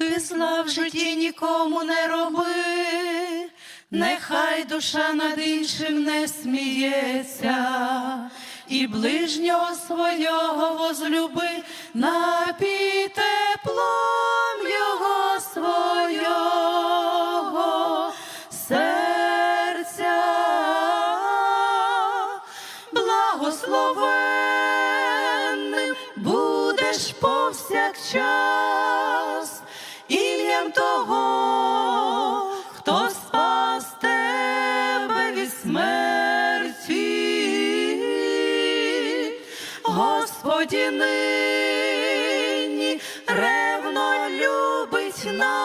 Ти зла в житті нікому не роби, нехай душа над іншим не сміється, і ближнього свого возлюби напій теплом його свого серця. Благословенним будеш повсякчас ім'ям того, хто спас тебе від смерті. Господі нині ревно любить нас,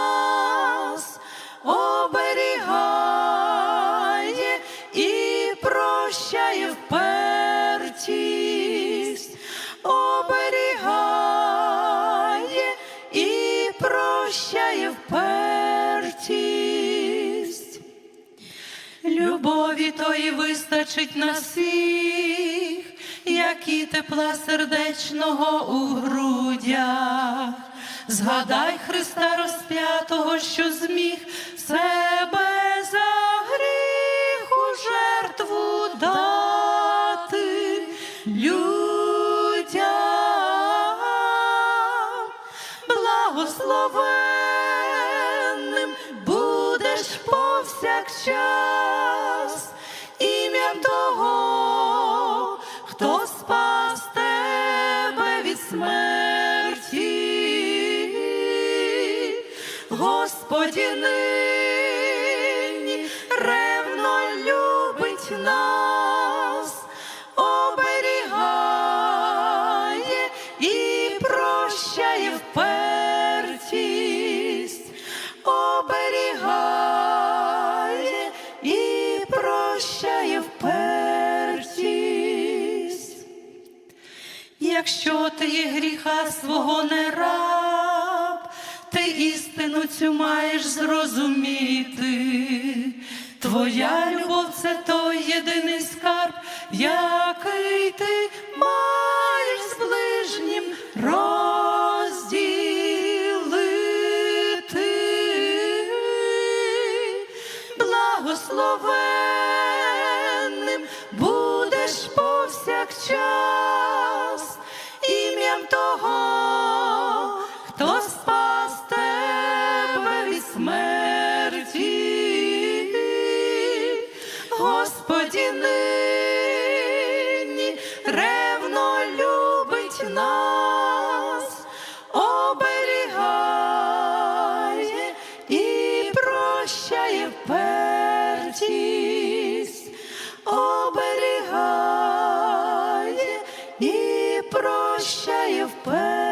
Любові вистачить на всіх, і тепла сердечного у грудях. Згадай Христа розп'ятого, що зміг себе за гріх у жертву дати людям благословенним будеш повсякчас того, хто спас тебе від смерті. Господі нині ревно любить нас, оберігає і прощає впертість, оберігає і прощає Якщо ти гріха свого не раб, ти істину цю маєш зрозуміти. Твоя любов це той єдиний скарб, який ти маєш з ближнім розділити благословенним Господі нині ревно любить нас, оберігає і прощає впертість, оберігає і прощає впертість.